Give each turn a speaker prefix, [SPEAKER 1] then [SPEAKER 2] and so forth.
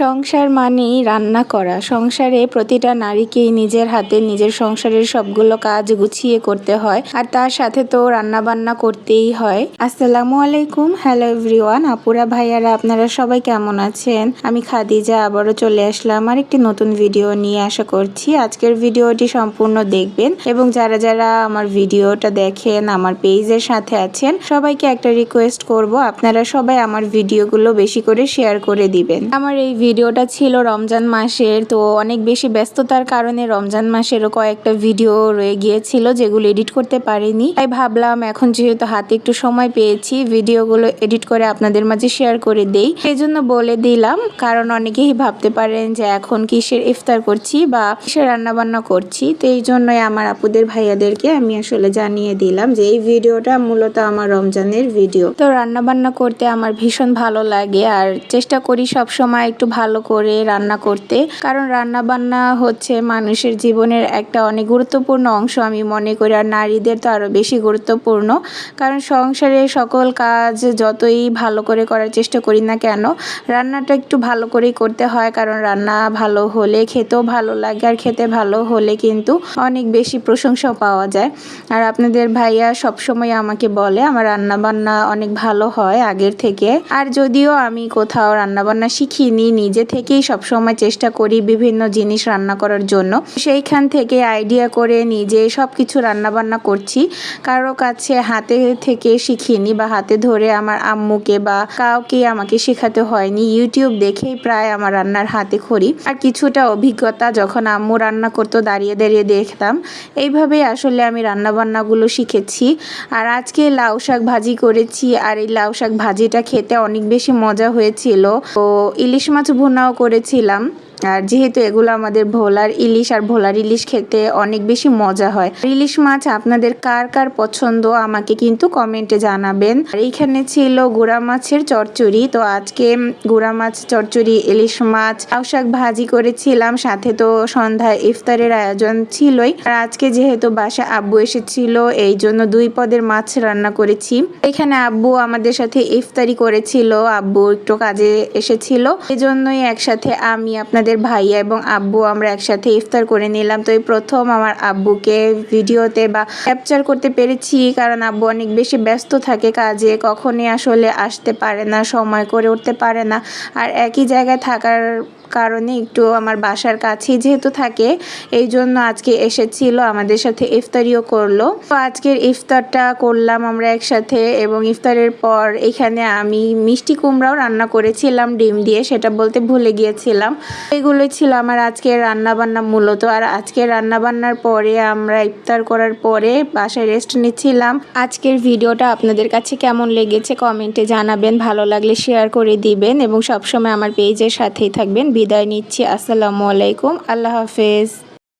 [SPEAKER 1] সংসার মানেই রান্না করা। সংসারে প্রতিটা নারীকেই নিজের হাতে নিজের সংসারের সবগুলো কাজ গুছিয়ে করতে হয় আর তার সাথে তো রান্না বান্না করতেই হয়। আসসালামু আলাইকুম। হ্যালো এভরিওয়ান আপুরা ভাইয়ারা, আপনারা সবাই কেমন আছেন? আমি খাদিজা, আবারও চলে আসলাম আর একটি নতুন ভিডিও নিয়ে। আশা করছি আজকের ভিডিওটি সম্পূর্ণ দেখবেন এবং যারা যারা আমার ভিডিওটা দেখেন, আমার পেজের সাথে আছেন, সবাইকে একটা রিকোয়েস্ট করব, আপনারা সবাই আমার ভিডিওগুলো বেশি করে শেয়ার করে দিবেন। আমার এই ভিডিওটা ছিল রমজান মাসের, তো অনেক বেশি ব্যস্ততার কারণে রমজান মাসেরও কয়েকটা ভিডিও রয়ে গিয়েছিল যেগুলো এডিট করতে পারিনি। তাই ভাবলাম এখন যেহেতু হাতে একটু সময় পেয়েছি, ভিডিওগুলো এডিট করে আপনাদের মাঝে শেয়ার করে দেই। সেই জন্য বলে দিলাম, কারণ অনেকেই ভাবতে পারেন যে এখন কিসের ইফতার করছি বা কিসের রান্নাবান্না করছি। তো এই জন্যই আমার আপুদের ভাইয়াদেরকে আমি আসলে জানিয়ে দিলাম যে এই ভিডিওটা মূলত আমার রমজানের ভিডিও। তো রান্নাবান্না করতে আমার ভীষণ ভালো লাগে, আর চেষ্টা করি সব সময় একটু ভালো করে রান্না করতে। কারণ রান্না বান্না হচ্ছে মানুষের জীবনের একটা অনেক গুরুত্বপূর্ণ অংশ। আমি মনে করি আর নারীদের তো আরও বেশি গুরুত্বপূর্ণ। কারণ সংসারে সকল কাজ যতই ভালো করে করার চেষ্টা করি না কেন, রান্নাটা একটু ভালো করেই করতে হয়। কারণ রান্না ভালো হলে খেতেও ভালো লাগে আর খেতে ভালো হলে কিন্তু অনেক বেশি প্রশংসা পাওয়া যায়। আর আপনাদের ভাইয়া সবসময় আমাকে বলে, আমার রান্না বান্না অনেক ভালো হয় আগের থেকে। আর যদিও আমি কোথাও রান্নাবান্না শিখিনি নিজে থেকেই সবসময় চেষ্টা করি বিভিন্ন জিনিস রান্না করার জন্য। সেইখান থেকে আইডিয়া করে নিজে সব কিছু রান্না বান্না করছি। কারও কাছে হাতে থেকে শিখিনি বা হাতে ধরে আমার আম্মুকে বা কাউকে আমাকে শেখাতে হয়নি। ইউটিউব দেখেই প্রায় আমার রান্নার হাতে খড়ি। আর কিছুটা অভিজ্ঞতা যখন আম্মু রান্না করতো দাঁড়িয়ে দাঁড়িয়ে দেখতাম। এইভাবেই আসলে আমি রান্না বান্নাগুলো শিখেছি। আর আজকে লাউ শাক ভাজি করেছি। আর এই লাউ শাক ভাজিটা খেতে অনেক বেশি মজা হয়েছিল। তো ইলিশ মাছ ভুনাও করেছিলাম। আর যেহেতু এগুলো আমাদের ভোলার ইলিশ আর ভোলার ইলিশ খেতে অনেক বেশি মজা হয়। ইলিশ মাছ আপনাদের কার কার পছন্দ আমাকে কিন্তু কমেন্টে জানাবেন। আর এইখানে ছিল গুড়া মাছের চচ্চড়ি। তো আজকে গুড়া মাছ, চচ্চড়ি, ইলিশ মাছ, লাউ শাক ভাজি করেছিলাম। সাথে তো সন্ধ্যায় ইফতারের আয়োজন ছিলই। আর আজকে যেহেতু বাসা আব্বু এসেছিল, এই জন্য দুই পদের মাছ রান্না করেছি। এখানে আব্বু আমাদের সাথে ইফতারি করেছিল। আব্বু একটু কাজে এসেছিল। এজন্যই একসাথে আমি আপনাদের ভাইয়া এবং আব্বু আমরা একসাথে ইফতার করে নিলাম। তো এই প্রথম আমার আব্বুকে ভিডিওতে বা ক্যাপচার করতে পেরেছি, কারণ আব্বু অনেক বেশি ব্যস্ত থাকে কাজে, কখনই আসলে আসতে পারে না, সময় করে উঠতে পারে না। আর একই জায়গায় থাকার কারণে একটু আমার বাসার কাছেই যেহেতু থাকে, এই জন্য আজকে এসেছিল, আমাদের সাথে ইফতারিও করল। তো আজকের ইফতারটা করলাম আমরা একসাথে এবং ইফতারের পর এখানে আমি মিষ্টি কুমড়াও রান্না করেছিলাম, ডিম দিয়ে সেটা বলতে ভুলে গিয়েছিলাম। এগুলোই ছিল আমার আজকের রান্না বান্না মূলত। আর আজকে রান্না বান্নার পরে আমরা ইফতার করার পরে বাসায় রেস্ট নিচ্ছিলাম। আজকের ভিডিওটা আপনাদের কাছে কেমন লেগেছে কমেন্টে জানাবেন, ভালো লাগলে শেয়ার করে দিবেন এবং সবসময় আমার পেজের সাথেই থাকবেন। বিদায় নিচ্ছি। আসসালামু আলাইকুম। আল্লাহ হাফেজ।